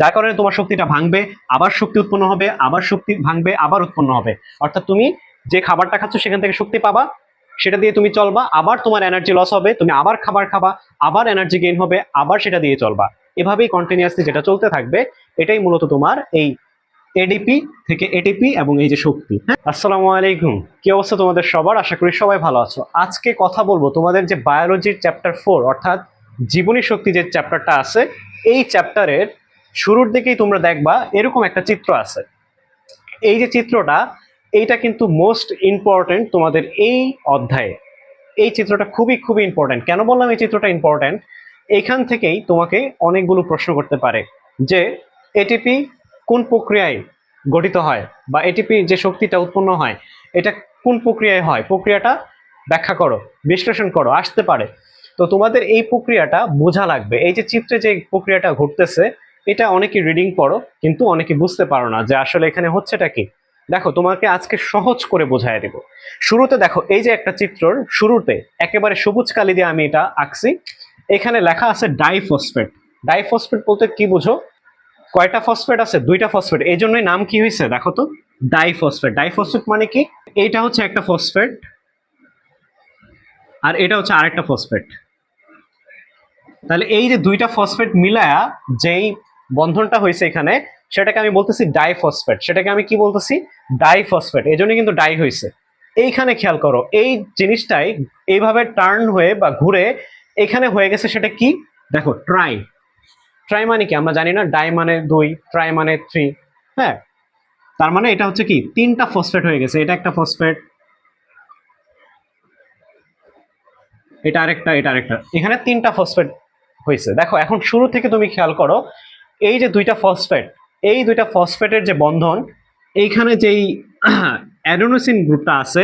যার কারণে তোমার শক্তিটা ভাঙবে, আবার শক্তি উৎপন্ন হবে, আবার শক্তি ভাঙবে, আবার উৎপন্ন হবে। অর্থাৎ তুমি যে খাবারটা খাচ্ছ সেখান থেকে শক্তি পাবা, সেটা দিয়ে তুমি চলবা, আবার তোমার এনার্জি লস হবে, তুমি আবার খাবার খাবা, আবার এনার্জি গেইন হবে, আবার সেটা দিয়ে চলবা। এভাবেই কন্টিনিউয়াসলি যেটা চলতে থাকবে, এটাই মূলত তোমার এই এডিপি থেকে এটিপি এবং এই যে শক্তি। আসসালামু আলাইকুম। কি অবস্থা তোমাদের সবার? আশা করি সবাই ভালো আছো। আজকে কথা বলব তোমাদের যে বায়োলজির চ্যাপ্টার ফোর অর্থাৎ জীবনী শক্তি যে চ্যাপ্টারটা আছে, এই চ্যাপ্টারের শুরুর দিকেই তোমরা দেখবা এরকম একটা চিত্র আছে। এই যে চিত্রটা, এইটা কিন্তু মোস্ট ইম্পর্টেন্ট তোমাদের এই অধ্যায়ে। এই চিত্রটা খুবই খুবই ইম্পর্টেন্ট কেন বললাম এই চিত্রটা ইম্পর্টেন্ট এখান থেকেই তোমাকে অনেকগুলো প্রশ্ন করতে পারে যে এটিপি কোন প্রক্রিয়ায় গঠিত হয় বা এটিপি যে শক্তিটা উৎপন্ন হয়, এটা কোন প্রক্রিয়ায় হয়? প্রক্রিয়াটা ব্যাখ্যা করো, বিশ্লেষণ করো, আসতে পারে। তো তোমাদের এই প্রক্রিয়াটা বোঝা লাগবে। এই যে চিত্রে যে প্রক্রিয়াটা ঘটতেছে এটা অনেকে রিডিং পড়ো, কিন্তু অনেকে বুঝতে পারো না যে আসলে এখানে হচ্ছেটা কি। দেখো, তোমাকে আজকে সহজ করে বোঝায় দেব। শুরুতে দেখো, এই যে একটা চিত্রর শুরুতে একেবারে সবুজ কালি দিয়ে আমি এটা আঁকছি। এখানে লেখা আছে ডাইফসফেট ডাইফসফেট বলতে কি বুঝো? কয়টা ফসফেট আছে? দুইটা ফসফেট এই জন্যই নাম কি হয়েছে দেখো তো। ডাইফসফেট ডাইফসফেট মানে কি? এইটা হচ্ছে একটা ফসফেট আর এটা হচ্ছে আরেকটা ফসফেট তাহলে এই যে দুইটা ফসফেট মিলায়া, যেই বন্ধনটা হয়েছে এখানে, সেটাকে আমি বলতেছি ডাইফসফেট সেটাকে আমি কি বলতেছি? ডাইফসফেট এই জন্য কিন্তু ডাই হয়েছে। এইখানে খেয়াল করো, এই জিনিসটাই এইভাবে টার্ন হয়ে বা ঘুরে এখানে হয়ে গেছে সেটা কি? দেখো ট্রাই ট্রাই মানে কি? আমরা জানি না ডাই মানে দুই ট্রাই মানে থ্রি হ্যাঁ? তার মানে এটা হচ্ছে কি? তিনটা ফসফেট হয়ে গেছে। এটা একটা ফসফেট এটা আরেকটা এটা আরেকটা। এখানে তিনটা ফসফেট হয়েছে। দেখো, এখন শুরু থেকে তুমি খেয়াল করো এই যে দুইটা ফসফেট এই দুইটা ফসফেটের যে বন্ধন, এইখানে যেই অ্যাডোনোসিন গ্রুপটা আছে,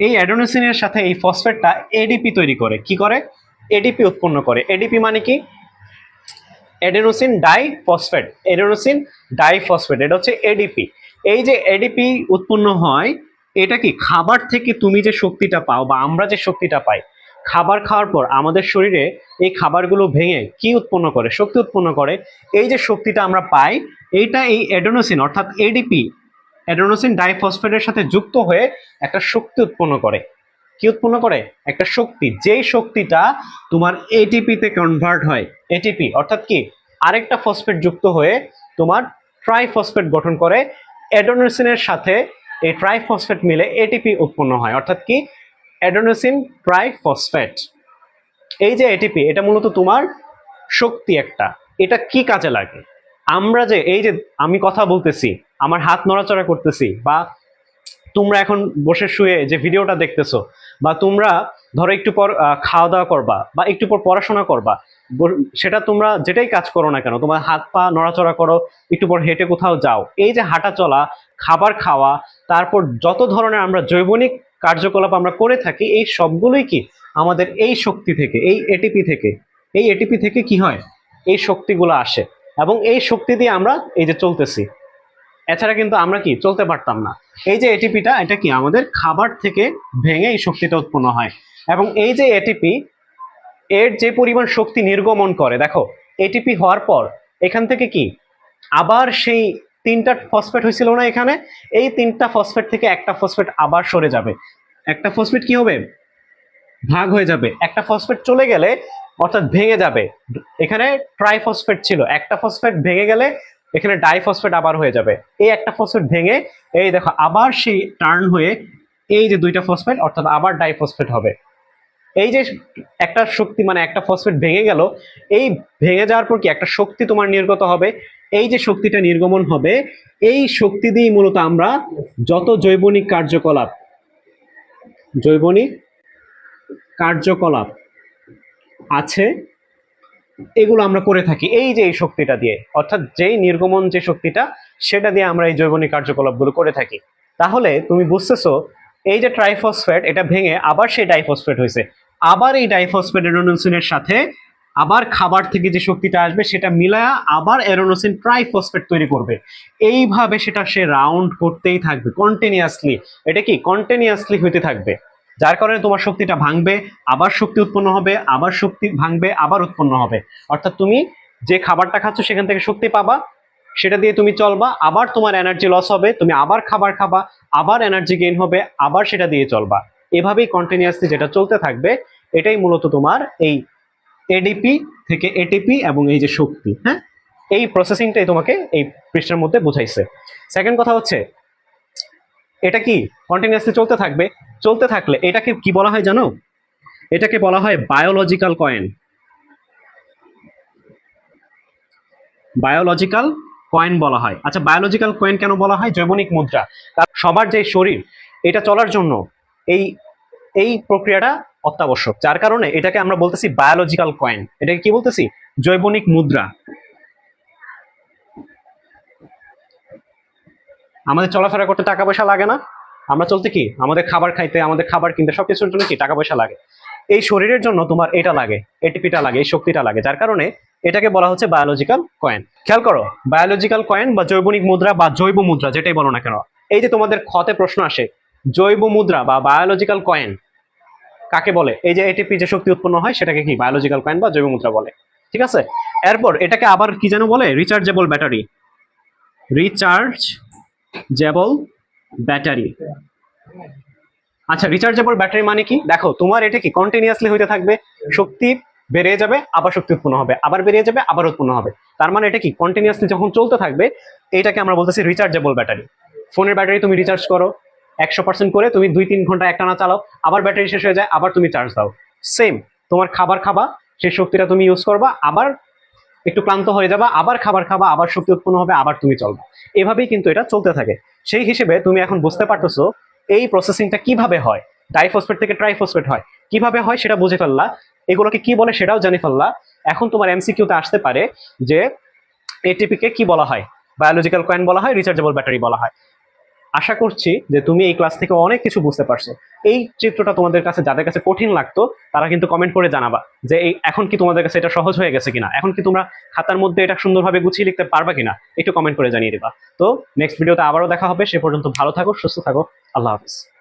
এই অ্যাডোনোসিনের সাথে এই ফসফেটটা এডিপি তৈরি করে। কি করে? এডিপি উৎপন্ন করে। এডিপি মানে কি? অ্যাডেনোসিন ডাইফসফেট অ্যাডেনোসিন ডাইফসফেট এটা হচ্ছে এডিপি এই যে এডিপি উৎপন্ন হয়, এটা কি? খাবার থেকে তুমি যে শক্তিটা পাও বা আমরা যে শক্তিটা পাই খাবার খাওয়ার পর আমাদের শরীরে এই খাবারগুলো ভেঙে কি উৎপন্ন করে? শক্তি উৎপন্ন করে। এই যে শক্তিটা আমরা পাই, এইটা এই অ্যাডোনোসিন অর্থাৎ এডিপি অ্যাডোনোসিন ডাইফসফেটের সাথে যুক্ত হয়ে একটা শক্তি উৎপন্ন করে। কি উৎপন্ন করে? একটা শক্তি। যেই শক্তিটা তোমার এটিপিতে কনভার্ট হয় এটিপি অর্থাৎ কি? আরেকটা ফসফেট যুক্ত হয়ে তোমার ট্রাইফসফেট গঠন করে অ্যাডোনোসিনের সাথে এই ট্রাইফসফেট মিলে এটিপি উৎপন্ন হয়। অর্থাৎ কি? অ্যাডোনোসিন ট্রাইফসফেট এই যে এটিপি এটা মূলত তোমার শক্তি একটা। এটা কি কাজে লাগে? আমরা যে, এই যে আমি কথা বলতেছি, আমার হাত নড়াচড়া করতেছি, বা তোমরা এখন বসে শুয়ে যে ভিডিওটা দেখতেছো, বা তোমরা ধরো একটু পর খাওয়া দাওয়া করবা, বা একটু পর পড়াশোনা করবা সেটা তোমরা যেটাই কাজ করো না কেন, তোমার হাত পা নড়াচড়া করো, একটু পর হেঁটে কোথাও যাও, এই যে হাঁটা চলা, খাবার খাওয়া, তারপর যত ধরনের আমরা জৈবনিক কার্যকলাপ আমরা করে থাকি, এই সবগুলোই কি আমাদের এই শক্তি থেকে, এই এটিপি থেকে, এই এটিপি থেকে কি হয়? এই শক্তিগুলো আসে এবং এই শক্তি দিয়ে আমরা এই যে চলতেছি। এছাড়া কিন্তু আমরা কি চলতে পারতাম না। এই যে এটিপিটা এটা কি আমাদের খাবার থেকে ভেঙে এই শক্তিটা উৎপন্ন হয়। এবং এই যে এটিপি এর যে পরিমাণ শক্তি নির্গমন করে, দেখো এটিপি হওয়ার পর এখান থেকে কি আবার সেই তিনটা ফসফেট হয়েছিল না এখানে? এই তিনটা ফসফেট থেকে একটা ফসফেট আবার সরে যাবে। একটা ফসফেট কি হবে? ভাগ হয়ে যাবে। একটা ফসফেট চলে গেলে অর্থাৎ ভেঙে যাবে। এখানে ট্রাইফসফেট ছিল। একটা ফসফেট ভেঙে গেলে এখানে ডাইফসফেট আবার হয়ে যাবে। এই একটা ফসফেট ভেঙে এই দেখো, আবার সেই টার্ন হয়ে এই যে দুইটা ফসফেট অর্থাৎ আবার ডাইফসফেট হবে। এই যে একটা শক্তি মানে একটা ফসফেট ভেঙে গেল, এই ভেঙে যাওয়ার পর কি একটা শক্তি তোমার নির্গত হবে? এই যে শক্তিটা নির্গমন হবে, এই শক্তি দিয়েই মূলত আমরা যত জৈবনিক কার্যকলাপ জৈবনিক কার্যকলাপ আছে, এগুলো আমরা করে থাকি। এই যে এই শক্তিটা দিয়ে, অর্থাৎ যেই নির্গমন যে শক্তিটা, সেটা দিয়ে আমরা এই জৈবনিক কার্যকলাপগুলো করে থাকি। তাহলে তুমি বুঝতেছো, এই যে ট্রাইফসফেট এটা ভেঙে আবার সেই ডাইফসফেট হয়েছে। আবার এই ডাইফসফেট এরোনোসিনের সাথে আবার খাবার থেকে যে শক্তিটা আসবে সেটা মিলায়া আবার এরোনোসিন ট্রাইফসফেট তৈরি করবে। এইভাবে সেটা সে রাউন্ড করতেই থাকবে, কন্টিনিউয়াসলি। এটা কি? কন্টিনিউয়াসলি হইতে থাকবে। যার কারণে তোমার শক্তিটা ভাঙবে, আবার শক্তি উৎপন্ন হবে, আবার শক্তি ভাঙবে, আবার উৎপন্ন হবে। অর্থাৎ তুমি যে খাবারটা খাচ্ছ সেখান থেকে শক্তি পাবা, সেটা দিয়ে তুমি চলবা, আবার তোমার এনার্জি লস হবে, তুমি আবার খাবার খাবা, আবার এনার্জি গেইন হবে, আবার সেটা দিয়ে চলবা। এভাবেই কন্টিনিউয়াসলি যেটা চলতে থাকবে, এটাই মূলত তোমার এই এডিপি থেকে এটিপি এবং এই যে শক্তি হ্যাঁ? এই প্রসেসিংটাই তোমাকে এই পৃষ্ঠার মধ্যে বোঝাইছে। সেকেন্ড কথা হচ্ছে, এটা কি কন্টিনিউয়াসলি চলতে থাকবে? চলতে থাকলে এটাকে কি বলা হয় জানো? এটাকে বলা হয় বায়োলজিক্যাল কয়েন বায়োলজিক্যাল কয়েন বলা হয়। আচ্ছা বায়োলজিক্যাল কয়েন কেন বলা হয়? জৈবনিক মুদ্রা। সবার যে শরীর, এটা চলার জন্য এই এই প্রক্রিয়াটা অত্যাবশ্যক। যার কারণে এটাকে আমরা বলতেছি বায়োলজিক্যাল কয়েন এটাকে কি বলতেছি? জৈবনিক মুদ্রা। আমাদের চলাফেরা করতে টাকা পয়সা লাগে না। আমরা চলতে কি? আমাদের খাবার খাইতে, আমাদের খাবার কিনতে, সবকিছুর জন্য কি টাকা পয়সা লাগে? এই শরীরের জন্য তোমার এটা লাগে এটিপিটা লাগে, এই শক্তিটা লাগে, যার কারণে এটাকে বলা হচ্ছে বায়োলজিক্যাল কয়েন খেয়াল করো বায়োলজিক্যাল কয়েন বা জৈবনিক মুদ্রা বা জৈব মুদ্রা, যেটাই বলো না কেন, এই যে তোমাদের ক্ষতে প্রশ্ন আসে, জৈব মুদ্রা বা বায়োলজিক্যাল কয়েন কাকে বলে? এই যে এটিপি যে শক্তি উৎপন্ন হয়, সেটাকে কি? বায়োলজিক্যাল কয়েন বা জৈব মুদ্রা বলে। ঠিক আছে? এরপর এটাকে আবার কি যেন বলে? Rechargeable battery rechargeable battery আচ্ছা রিচার্জেবল ব্যাটারি মানে কি? দেখো, তোমার এটা কি কন্টিনিউয়াসলি হইতে থাকবে, শক্তি বেড়ে যাবে, আবার শক্তি উৎপন্ন হবে, আবার বেরিয়ে যাবে, আবার উৎপন্ন হবে। তার মানে এটা কি? কন্টিনিউয়াসলি যখন চলতে থাকবে, এটাকে আমরা বলতেছি রিচার্জেবল ব্যাটারি ফোনের ব্যাটারি তুমি রিচার্জ করো একশো পার্সেন্ট করে তুমি দুই তিন ঘণ্টা একটানা চালাও, আবার ব্যাটারি শেষ হয়ে যায়, আবার তুমি চার্জ দাও। সেম তোমার খাবার খাবা, সেই শক্তিটা তুমি ইউজ করবা, আবার একটু ক্লান্ত হয়ে যাবা, আবার খাবার খাবা, আবার শক্তি উৎপন্ন হবে, আবার তুমি চলবা। এভাবেই কিন্তু এটা চলতে থাকে। সেই হিসেবে তুমি এখন বুঝতে পারতেছো এই প্রসেসিংটা কীভাবে হয়? ডাইফসফেট থেকে ট্রাইফসফেট হয়। কীভাবে হয় সেটা বুঝে ফেললা। এগুলোকে কি বলে সেটাও জানি ফেললা। এখন তোমার এমসিকিউতে আসতে পারে যে এটিপি কে কি বলা হয়? বায়োলজিক্যাল কয়েন বলা হয় রিচার্জেবল ব্যাটারি বলা হয়। আশা করছি যে তুমি এই ক্লাস থেকে অনেক কিছু বুঝতে পারছ। এই চিত্রটা তোমাদের কাছে, যাদের কাছে কঠিন লাগতো, তারা কিন্তু কমেন্ট করে জানাবা যে এই এখন কি তোমাদের কাছে এটা সহজ হয়ে গেছে কিনা? এখন কি তোমরা খাতার মধ্যে এটা সুন্দরভাবে গুছিয়ে লিখতে পারবা কিনা? একটু কমেন্ট করে জানিয়ে দিবা। তো নেক্সট ভিডিওতে আবারও দেখা হবে। সে পর্যন্ত ভালো থাকো, সুস্থ থাকো। আল্লাহ হাফিজ।